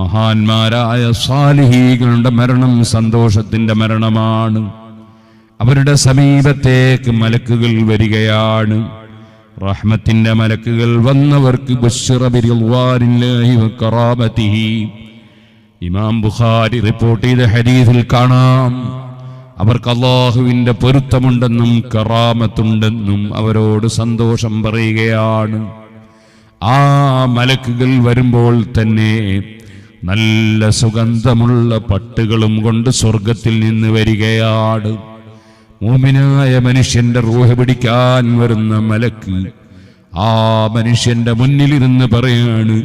മഹാന്മാരായ സാലിഹീകളുടെ മരണം സന്തോഷത്തിന്റെ മരണമാണ്. അവരുടെ സമീപത്തേക്ക് മലക്കുകൾ വരികയാണ്. റഹ്മത്തിന്റെ മലക്കുകൾ വന്നവർക്ക്. ഇമാം ബുഖാരി റിപ്പോർട്ട് ചെയ്ത ഹദീസിൽ കാണാം. അവർക്ക് അള്ളാഹുവിന്റെ പൊരുത്തമുണ്ടെന്നും കറാമത്തുണ്ടെന്നും അവരോട് സന്തോഷം പറയുകയാണ്. ആ മലക്കുകൾ വരുമ്പോൾ തന്നെ നല്ല സുഗന്ധമുള്ള പട്ടുകളും കൊണ്ട് സ്വർഗത്തിൽ നിന്ന് വരികയാണ് മൂമിനായ മനുഷ്യന്റെ റൂഹ പിടിക്കാൻ വരുന്ന മലക്ക് ആ മനുഷ്യന്റെ മുന്നിലിരുന്ന് പറയാണ്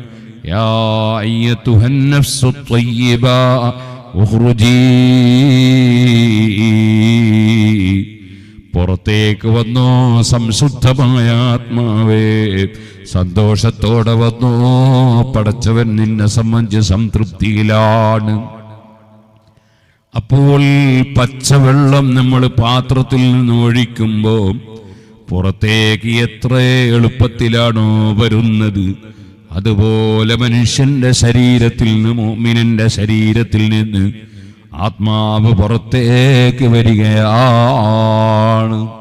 യാ പുറത്തേക്ക് വന്നോ സംശുദ്ധമായ ആത്മാവേ സന്തോഷത്തോടെ വന്നു. പടച്ചവൻ നിന്നെ സംബന്ധിച്ച് സംതൃപ്തിയിലാണ്. അപ്പോൾ പച്ചവെള്ളം നമ്മൾ പാത്രത്തിൽ നിന്ന് ഒഴിക്കുമ്പോൾ പുറത്തേക്ക് എത്ര എളുപ്പത്തിലാണോ വരുന്നത്. അതുപോലെ മനുഷ്യന്റെ ശരീരത്തിൽ നിന്ന് മോമിനന്റെ ശരീരത്തിൽ നിന്ന് ആത്മാവ് പുറത്തേക്ക് വരികയാണ്.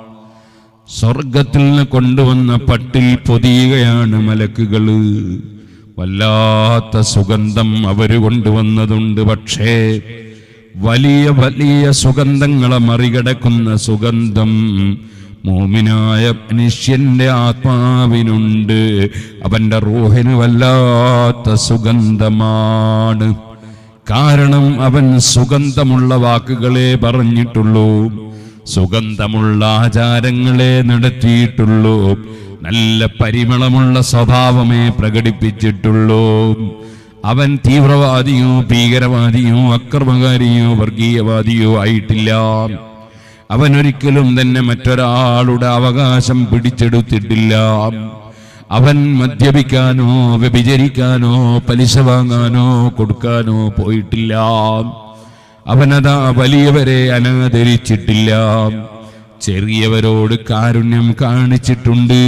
സ്വർഗത്തിൽ നിന്ന് കൊണ്ടുവന്ന പട്ടിൽ പൊതിയുകയാണ് മലക്കുകൾ. വല്ലാത്ത സുഗന്ധം അവർ കൊണ്ടുവന്നതുണ്ട് പക്ഷേ വലിയ വലിയ സുഗന്ധങ്ങളെ മറികടക്കുന്ന സുഗന്ധം മോമിനായ മനുഷ്യന്റെ ആത്മാവിനുണ്ട്. അവന്റെ റൂഹിന് വല്ലാത്ത സുഗന്ധമാണ്. കാരണം അവൻ സുഗന്ധമുള്ള വാക്കുകളെ പറഞ്ഞിട്ടുള്ളൂ. സുഗന്ധമുള്ള ആചാരങ്ങളെ നടത്തിയിട്ടുള്ളൂ. നല്ല പരിമളമുള്ള സ്വഭാവമേ പ്രകടിപ്പിച്ചിട്ടുള്ളൂ. അവൻ തീവ്രവാദിയോ ഭീകരവാദിയോ അക്രമകാരിയോ വർഗീയവാദിയോ ആയിട്ടില്ല. അവൻ ഒരിക്കലും തന്നെ മറ്റൊരാളുടെ അവകാശം പിടിച്ചെടുത്തിട്ടില്ല. അവൻ മദ്യപിക്കാനോ വ്യഭിചരിക്കാനോ പലിശ വാങ്ങാനോ കൊടുക്കാനോ പോയിട്ടില്ല. അവനതാ വലിയവരെ അനാദരിച്ചിട്ടില്ല. ചെറിയവരോട് കാരുണ്യം കാണിച്ചിട്ടുണ്ട്.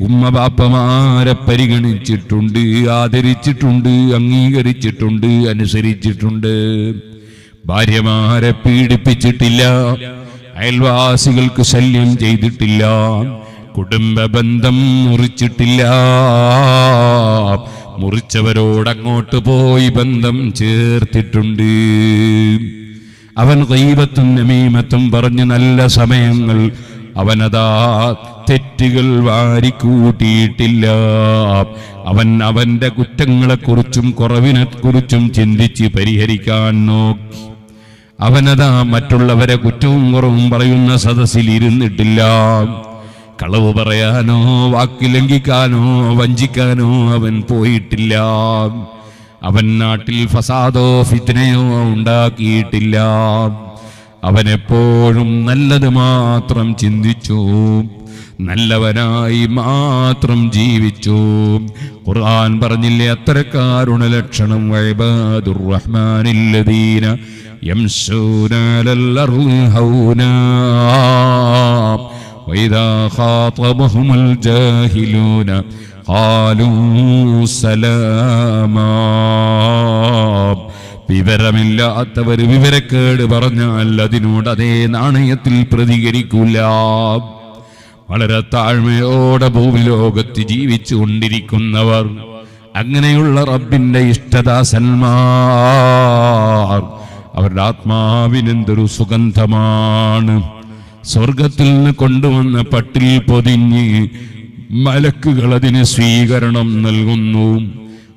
ഉമ്മ ബാപ്പമാരെ പരിഗണിച്ചിട്ടുണ്ട് ആദരിച്ചിട്ടുണ്ട് അംഗീകരിച്ചിട്ടുണ്ട് അനുസരിച്ചിട്ടുണ്ട്. ഭാര്യമാരെ പീഡിപ്പിച്ചിട്ടില്ല. അയൽവാസികൾക്ക് ശല്യം ചെയ്തിട്ടില്ല. കുടുംബ ബന്ധം മുറിച്ചിട്ടില്ല. മുറിച്ചവരോട് അങ്ങോട്ട് പോയി ബന്ധം ചേർത്തിട്ടുണ്ട്. അവൻ ദൈവത്തും നമീമത്തും പറഞ്ഞ് നല്ല സമയങ്ങൾ അവനതാ തെറ്റുകൾ വാരിക്കൂട്ടിയിട്ടില്ല. അവൻ അവന്റെ കുറ്റങ്ങളെക്കുറിച്ചും കുറവിനെ കുറിച്ചും ചിന്തിച്ച് പരിഹരിക്കാൻ നോക്കി. അവനതാ മറ്റുള്ളവരെ കുറ്റവും കുറവും പറയുന്ന സദസ്സിൽ ഇരുന്നിട്ടില്ല കളവ് പറയാനോ വാക്ക് ലംഘിക്കാനോ വഞ്ചിക്കാനോ അവൻ പോയിട്ടില്ല. അവൻ നാട്ടിൽ ഫസാദോ ഫിത്നയോ ഉണ്ടാക്കിയിട്ടില്ല. അവൻ എപ്പോഴും നല്ലത് മാത്രം ചിന്തിച്ചു. നല്ലവനായി മാത്രം ജീവിച്ചു. ഖുർആൻ പറഞ്ഞില്ലേ അത്തരക്കാരുടെ ലക്ഷണം വൈബാദുർ റഹ്മാനില്ലദീന യംശൂന അലൽ ഹൗനാ وإذا خاطبهم الجاهلون قالوا سلاما വിവരമില്ലാത്തവർ വിവരക്കേട് പറഞ്ഞാൽ അതിനോട് അതേ നാണയത്തിൽ പ്രതികരിക്കൂല വളരെ താഴ്മയോടെ ഭൂമിലോകത്ത് ജീവിച്ചു കൊണ്ടിരിക്കുന്നവർ അങ്ങനെയുള്ള റബ്ബിന്റെ ഇഷ്ടദാസന്മാർ അവരുടെ ആത്മാവിനെന്തൊരു സുഗന്ധമാണ് സ്വർഗത്തിൽ നിന്ന് കൊണ്ടുവന്ന പട്ടിൽ പൊതിഞ്ഞ് മലക്കുകൾ അതിന് സ്വീകരണം നൽകുന്നു.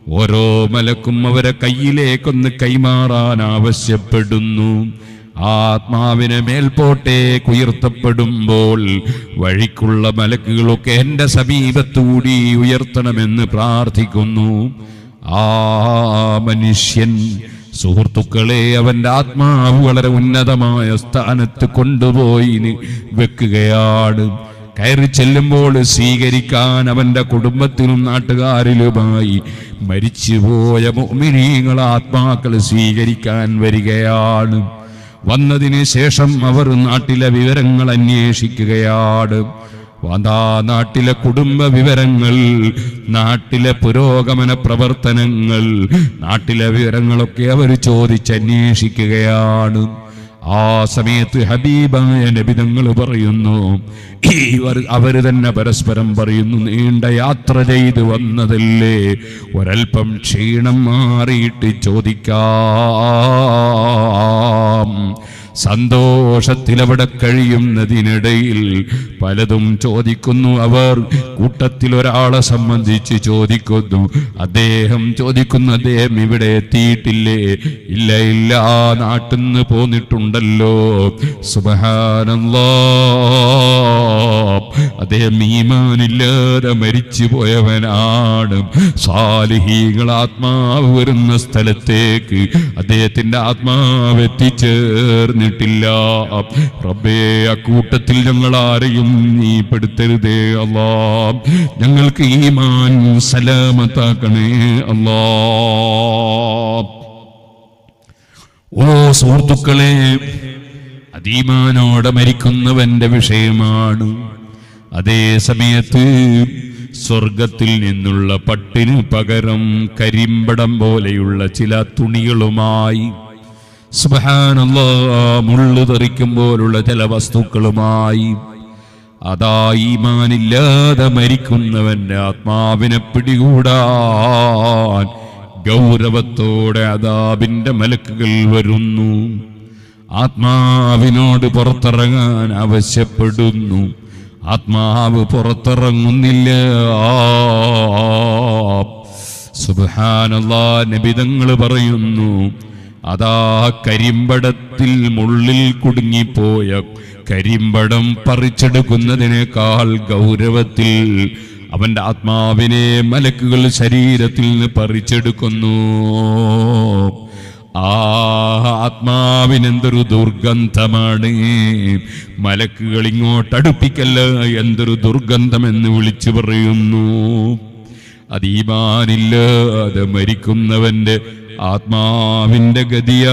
ഓരോ മലക്കും അവരെ കയ്യിലേക്കൊന്ന് കൈമാറാൻ ആവശ്യപ്പെടുന്നു. ആത്മാവിനെ മേൽപോട്ടേക്ക് ഉയർത്തപ്പെടുമ്പോൾ വഴിക്കുള്ള മലക്കുകളൊക്കെ എന്റെ സമീപത്തുകൂടി ഉയർത്തണമെന്ന് പ്രാർത്ഥിക്കുന്നു. ആ മനുഷ്യൻ സുഹൃത്തുക്കളെ അവന്റെ ആത്മാവ് വളരെ ഉന്നതമായ സ്ഥാനത്ത് കൊണ്ടുപോയി വെക്കുകയാണ്. കയറി ചെല്ലുമ്പോൾ സ്വീകരിക്കാൻ അവന്റെ കുടുംബത്തിലും നാട്ടുകാരിലുമായി മരിച്ചുപോയ മോമിനീങ്ങൾ ആത്മാക്കൾ സ്വീകരിക്കാൻ വരികയാണ്. വന്നതിന് ശേഷം അവർ നാട്ടിലെ വിവരങ്ങൾ അന്വേഷിക്കുകയാണ്. അതാ നാട്ടിലെ കുടുംബ വിവരങ്ങൾ നാട്ടിലെ പുരോഗമന പ്രവർത്തനങ്ങൾ നാട്ടിലെ വിവരങ്ങളൊക്കെ അവർ ചോദിച്ചന്വേഷിക്കുകയാണ്. ആ സമയത്ത് ഹബീബായ നബിതങ്ങൾ പറയുന്നു ഇവർ അവർ തന്നെ പരസ്പരം പറയുന്നു നീണ്ട യാത്ര ചെയ്ത് വന്നതല്ലേ ഒരൽപ്പം ക്ഷീണം മാറിയിട്ട് ചോദിക്കാം. സന്തോഷത്തിൽ അവിടെ കഴിയുന്നതിനിടയിൽ പലതും ചോദിക്കുന്നു അവർ. കൂട്ടത്തിൽ ഒരാളെ സംബന്ധിച്ച് ചോദിക്കുന്നു. അദ്ദേഹം ചോദിക്കുന്നു അദ്ദേഹം ഇവിടെ എത്തിയിട്ടില്ലേ? ഇല്ല ഇല്ല നാട്ടിൽ നിന്ന് പോന്നിട്ടുണ്ടല്ലോ. സുബഹാനല്ലാ അദ്ദേഹം ഈമാനില്ലാതെ മരിച്ചു പോയവനാണ് സാലിഹീകൾ ആത്മാവ് വരുന്ന സ്ഥലത്തേക്ക് അദ്ദേഹത്തിന്റെ ആത്മാവ് എത്തിച്ചേർന്നിട്ടില്ല. റബ്ബേ അക്കൂട്ടത്തിൽ ഞങ്ങൾ ആരെയും നീ പെടുത്തരുതേ അല്ലാ. ഞങ്ങൾക്ക് ഈമാൻ സലാമത്താക്കണേ അല്ലാ. ഓ സുഹൃത്തുക്കളെ അതീമാനോടെ മരിക്കുന്നവന്റെ വിഷയമാണ്. അതേ സമയത്ത് സ്വർഗത്തിൽ നിന്നുള്ള പട്ടിന് പകരം കരിമ്പടം പോലെയുള്ള ചില തുണികളുമായി സുബഹാനല്ലാ മുള്ളു തെറിക്കുമ്പോലുള്ള ചില വസ്തുക്കളുമായി. അതാ ഈമാനില്ലാതെ മരിക്കുന്നവന്റെ ആത്മാവിനെ പിടികൂടാൻ ഗൗരവത്തോടെ അതാബിന്റെ മലക്കുകൾ വരുന്നു. ആത്മാവിനോട് പുറത്തിറങ്ങാൻ ആവശ്യപ്പെടുന്നു. ആത്മാവ് പുറത്തിറങ്ങുന്നില്ല. സുബ്ഹാനല്ലാഹ് നബിതങ്ങൾ പറയുന്നു അതാ കരിമ്പടത്തിൽ മുള്ളിൽ കുടുങ്ങിപ്പോയ കരിമ്പടം പറിച്ചെടുക്കുന്നതിനേക്കാൾ ഗൗരവത്തിൽ അവന്റെ ആത്മാവിനെ മലക്കുകൾ ശരീരത്തിൽ നിന്ന് പറിച്ചെടുക്കുന്നു. ആ ആത്മാവിനെന്തൊരു ദുർഗന്ധമാണ്. മലക്കുകൾ ഇങ്ങോട്ട് അടുപ്പിക്കല്ല എന്തൊരു ദുർഗന്ധമെന്ന് വിളിച്ചു പറയുന്നു. അതീമാനില്ലാതെ മരിക്കുന്നവന്റെ ആത്മാവിന്റെ ഗതിയാട്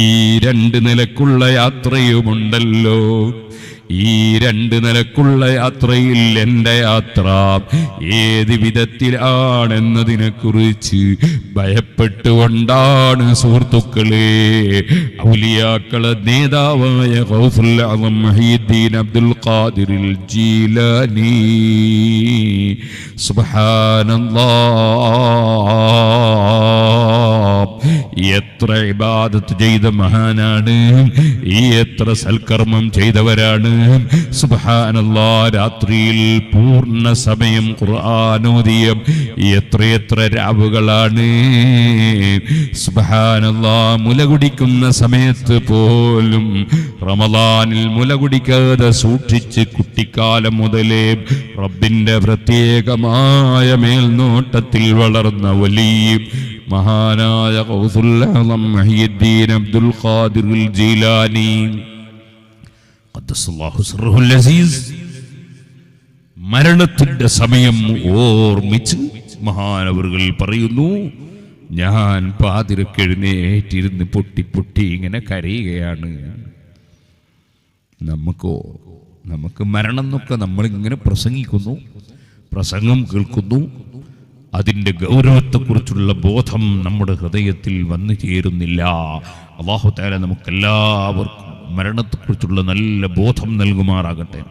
ഈ രണ്ട് നിലക്കുള്ള യാത്രയുമുണ്ടല്ലോ. ഈ രണ്ട് നിലക്കുള്ള യാത്രയിൽ എന്റെ യാത്ര ഏത് വിധത്തിലാണെന്നതിനെ കുറിച്ച് ഭയപ്പെട്ടുകൊണ്ടാണ് സുഹൃത്തുക്കളെ. ഔലിയാക്കളെ നേതാവായ മഹീദ്ദീൻ അബ്ദുൽ ഖാദിറിൽ ജീലാനി. സുബ്ഹാനല്ലാഹ്. എത്ര ഇബാദത്ത് ചെയ്ത മഹാനാണ്. ഈ എത്ര സൽക്കർമ്മം ചെയ്തവരാണ്. സുബഹാനല്ലാ രാത്രിയിൽ പൂർണ സമയം ഖുർആാനോദിയം എത്രയെത്ര രാവുകളാണ്. സുബ്ഹാനല്ലാഹ് മുല കുടിക്കുന്ന സമയത്ത് പോലും റമദാനിൽ മുല കുടിക്കാതെ സൂക്ഷിച്ച് കുട്ടിക്കാലം മുതലേ റബ്ബിന്റെ പ്രത്യേകമായ മേൽനോട്ടത്തിൽ വളർന്ന വലിയ മഹാനായ മഹിയുദ്ദീൻ അബ്ദുൽ ഖാദിർ ജീലാനി. മരണത്തിന്റെ സമയം ഓർമ്മിച്ച് മഹാനവറുകൾ പറയുന്നു ഞാൻ പാതിരക്കെഴുന്നേറ്റിരുന്ന് പൊട്ടി പൊട്ടി ഇങ്ങനെ കരയുകയാണ്. നമുക്കോ നമുക്ക് മരണം എന്നൊക്കെ നമ്മളിങ്ങനെ പ്രസംഗിക്കുന്നു പ്രസംഗം കേൾക്കുന്നു. അതിന്റെ ഗൗരവത്തെക്കുറിച്ചുള്ള ബോധം നമ്മുടെ ഹൃദയത്തിൽ വന്നു ചേരുന്നില്ല. അള്ളാഹു നമുക്കെല്ലാവർക്കും മരണത്തെക്കുറിച്ചുള്ള നല്ല ബോധം നൽകുമാറാകട്ടെ.